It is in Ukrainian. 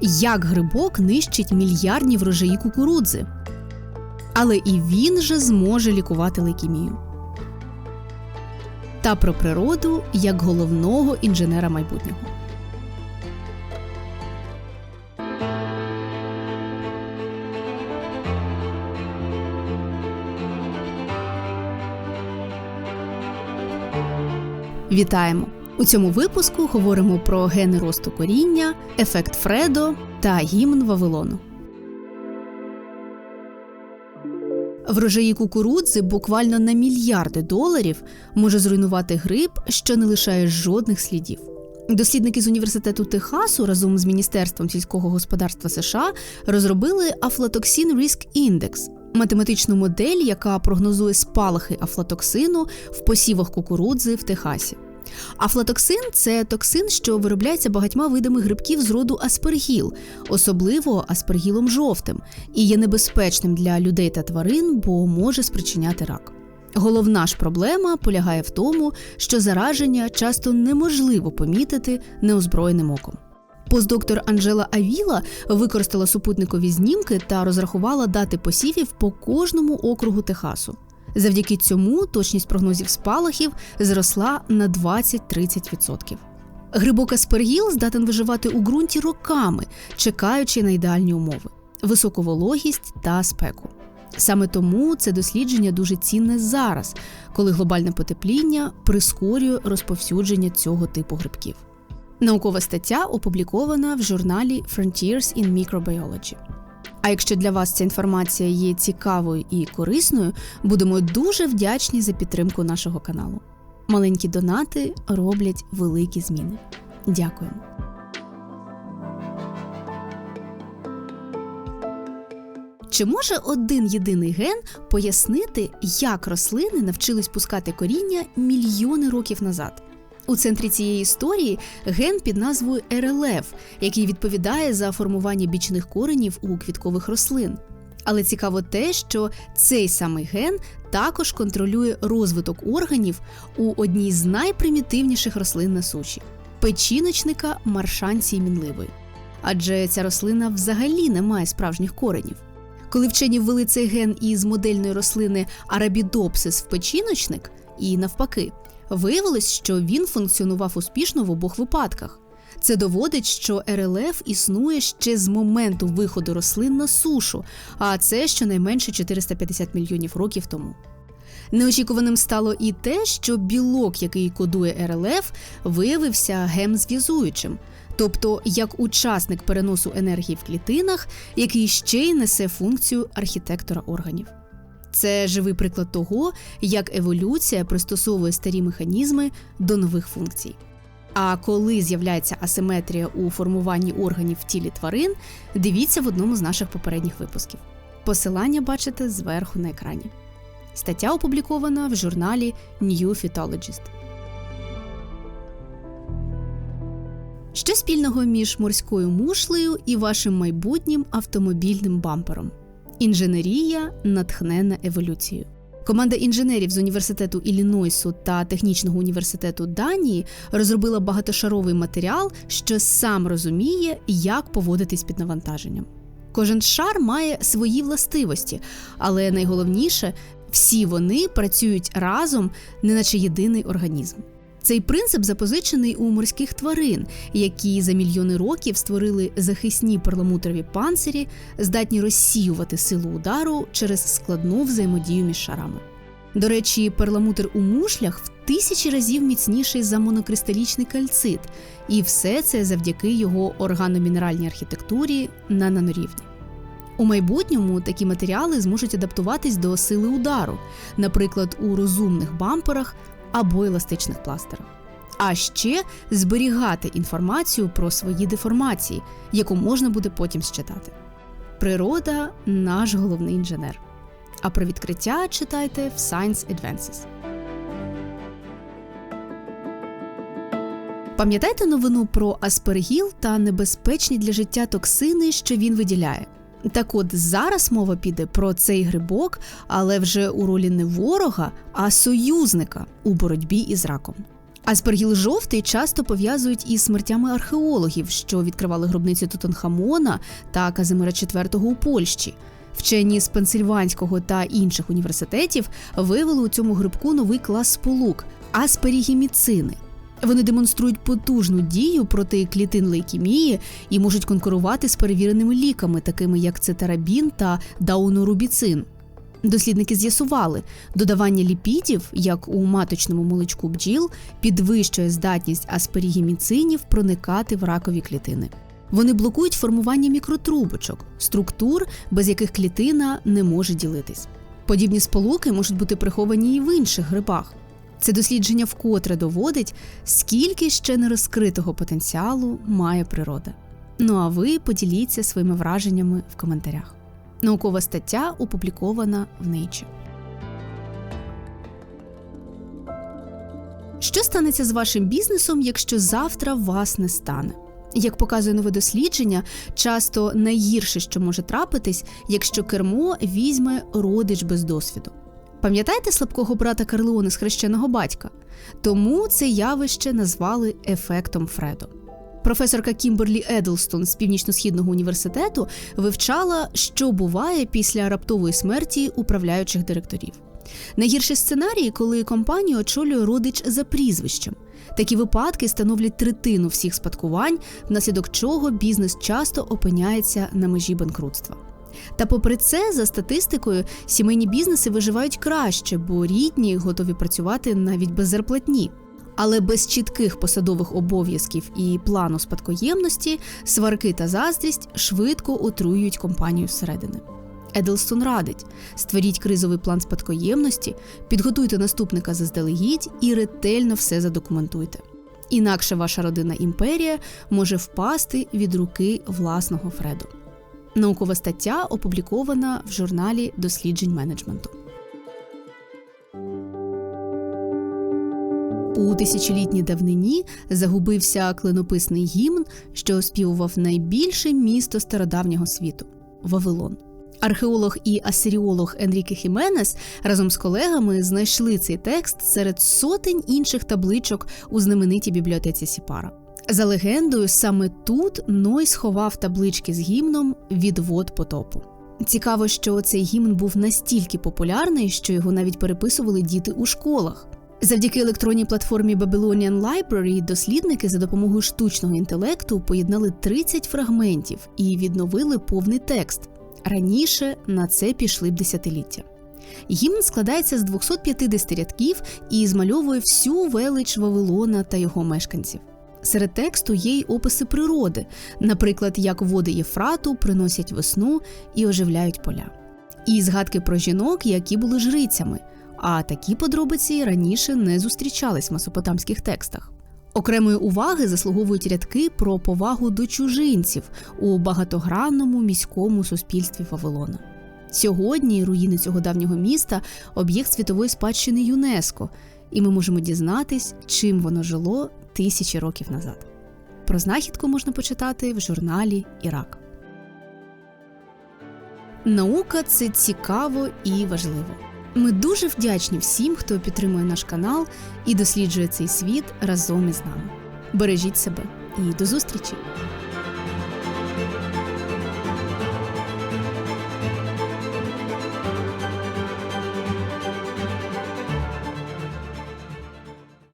як грибок нищить мільярдні врожаї кукурудзи. Але і він же зможе лікувати лейкемію. Та про природу як головного інженера майбутнього. Вітаємо! У цьому випуску говоримо про гени росту коріння, ефект Фредо та гімн Вавилону. Врожаї кукурудзи буквально на мільярди доларів може зруйнувати гриб, що не лишає жодних слідів. Дослідники з університету Техасу разом з Міністерством сільського господарства США розробили Aflatoxin Risk Index – математичну модель, яка прогнозує спалахи афлатоксину в посівах кукурудзи в Техасі. Афлатоксин це токсин, що виробляється багатьма видами грибків з роду аспергіл, особливо аспергілом жовтим, і є небезпечним для людей та тварин, бо може спричиняти рак. Головна ж проблема полягає в тому, що зараження часто неможливо помітити неозброєним оком. Постдоктор Анжела Авіла використала супутникові знімки та розрахувала дати посівів по кожному округу Техасу. Завдяки цьому точність прогнозів спалахів зросла на 20-30%. Грибок аспергіл здатен виживати у ґрунті роками, чекаючи на ідеальні умови, високу вологість та спеку. Саме тому це дослідження дуже цінне зараз, коли глобальне потепління прискорює розповсюдження цього типу грибків. Наукова стаття опублікована в журналі Frontiers in Microbiology. А якщо для вас ця інформація є цікавою і корисною, будемо дуже вдячні за підтримку нашого каналу. Маленькі донати роблять великі зміни. Дякуємо. Чи може один єдиний ген пояснити, як рослини навчились пускати коріння мільйони років назад? У центрі цієї історії ген під назвою РЛФ, який відповідає за формування бічних коренів у квіткових рослин. Але цікаво те, що цей самий ген також контролює розвиток органів у одній з найпримітивніших рослин на суші печіночника маршанції мінливої. Адже ця рослина взагалі не має справжніх коренів. Коли вчені ввели цей ген із модельної рослини Арабідопсис в печіночник, і навпаки, Виявилось, що він функціонував успішно в обох випадках. Це доводить, що РЛФ існує ще з моменту виходу рослин на сушу, а це щонайменше 450 мільйонів років тому. Неочікуваним стало і те, що білок, який кодує РЛФ, виявився гемзв'язуючим, тобто як учасник переносу енергії в клітинах, який ще й несе функцію архітектора органів. Це живий приклад того, як еволюція пристосовує старі механізми до нових функцій. А коли з'являється асиметрія у формуванні органів в тілі тварин, дивіться в одному з наших попередніх випусків. Посилання бачите зверху на екрані. Стаття опублікована в журналі New Phytologist. Що спільного між морською мушлею і вашим майбутнім автомобільним бампером? Інженерія натхнена еволюцією. Команда інженерів з університету Іллінойсу та технічного університету Данії розробила багатошаровий матеріал, що сам розуміє, як поводитись під навантаженням. Кожен шар має свої властивості, але найголовніше всі вони працюють разом, неначе єдиний організм. Цей принцип запозичений у морських тварин, які за мільйони років створили захисні перламутрові панцирі, здатні розсіювати силу удару через складну взаємодію між шарами. До речі, перламутр у мушлях в тисячі разів міцніший за монокристалічний кальцит, і все це завдяки його органомінеральній архітектурі на нанорівні. У майбутньому такі матеріали зможуть адаптуватись до сили удару, наприклад, у розумних бамперах або еластичних пластерах. А ще зберігати інформацію про свої деформації, яку можна буде потім считати. Природа наш головний інженер. А про відкриття читайте в Science Advances. Пам'ятаєте новину про аспергіл та небезпечні для життя токсини, що він виділяє? Так от зараз мова піде про цей грибок, але вже у ролі не ворога, а союзника у боротьбі із раком. Аспергіл жовтий часто пов'язують із смертями археологів, що відкривали гробниці Тутанхамона та Казимира IV у Польщі. Вчені з Пенсильванського та інших університетів вивели у цьому грибку новий клас сполук асперігіміцини. Вони демонструють потужну дію проти клітин лейкемії і можуть конкурувати з перевіреними ліками, такими як цитарабін та даунорубіцин. Дослідники з'ясували, додавання ліпідів, як у маточному молочку бджіл, підвищує здатність асперігіміцинів проникати в ракові клітини. Вони блокують формування мікротрубочок, структур, без яких клітина не може ділитись. Подібні сполуки можуть бути приховані і в інших грибах. Це дослідження вкотре доводить, скільки ще нерозкритого потенціалу має природа. Ну а ви поділіться своїми враженнями в коментарях. Наукова стаття опублікована в Nature. Що станеться з вашим бізнесом, якщо завтра вас не стане? Як показує нове дослідження, часто найгірше, що може трапитись, якщо кермо візьме родич без досвіду. Пам'ятаєте слабкого брата Карлеоне з хрещеного батька? Тому це явище назвали ефектом Фредо. Професорка Кімберлі Едлстон з північно-східного університету вивчала, що буває після раптової смерті управляючих директорів. Найгірші сценарії, коли компанію очолює родич за прізвищем. Такі випадки становлять третину всіх спадкувань, внаслідок чого бізнес часто опиняється на межі банкрутства. Та попри це, за статистикою, сімейні бізнеси виживають краще, бо рідні готові працювати навіть без зарплатні. Але без чітких посадових обов'язків і плану спадкоємності сварки та заздрість швидко отруюють компанію зсередини. Едлстон радить: створіть кризовий план спадкоємності, підготуйте наступника заздалегідь і ретельно все задокументуйте. Інакше ваша родинна імперія може впасти від руки власного Фреду. Наукова стаття опублікована в журналі досліджень менеджменту. У тисячолітній давнині загубився клинописний гімн, що оспівував найбільше місто стародавнього світу Вавилон. Археолог і асиріолог Енріке Хіменес разом з колегами знайшли цей текст серед сотень інших табличок у знаменитій бібліотеці Сіпара. За легендою, саме тут Ной сховав таблички з гімном Відвод потопу. Цікаво, що цей гімн був настільки популярний, що його навіть переписували діти у школах. Завдяки електронній платформі Babylonian Library дослідники за допомогою штучного інтелекту поєднали 30 фрагментів і відновили повний текст. Раніше на це пішли б десятиліття. Гімн складається з 250 рядків і змальовує всю велич Вавилона та його мешканців. Серед тексту є й описи природи, наприклад, як води Єфрату приносять весну і оживляють поля, і згадки про жінок, які були жрицями. А такі подробиці раніше не зустрічались в месопотамських текстах. Окремої уваги заслуговують рядки про повагу до чужинців у багатогранному міському суспільстві Вавилона. Сьогодні руїни цього давнього міста об'єкт світової спадщини ЮНЕСКО, і ми можемо дізнатись, чим воно жило тисячі років назад. Про знахідку можна почитати в журналі Ірак. Наука це цікаво і важливо. Ми дуже вдячні всім, хто підтримує наш канал і досліджує цей світ разом із нами. Бережіть себе і до зустрічі!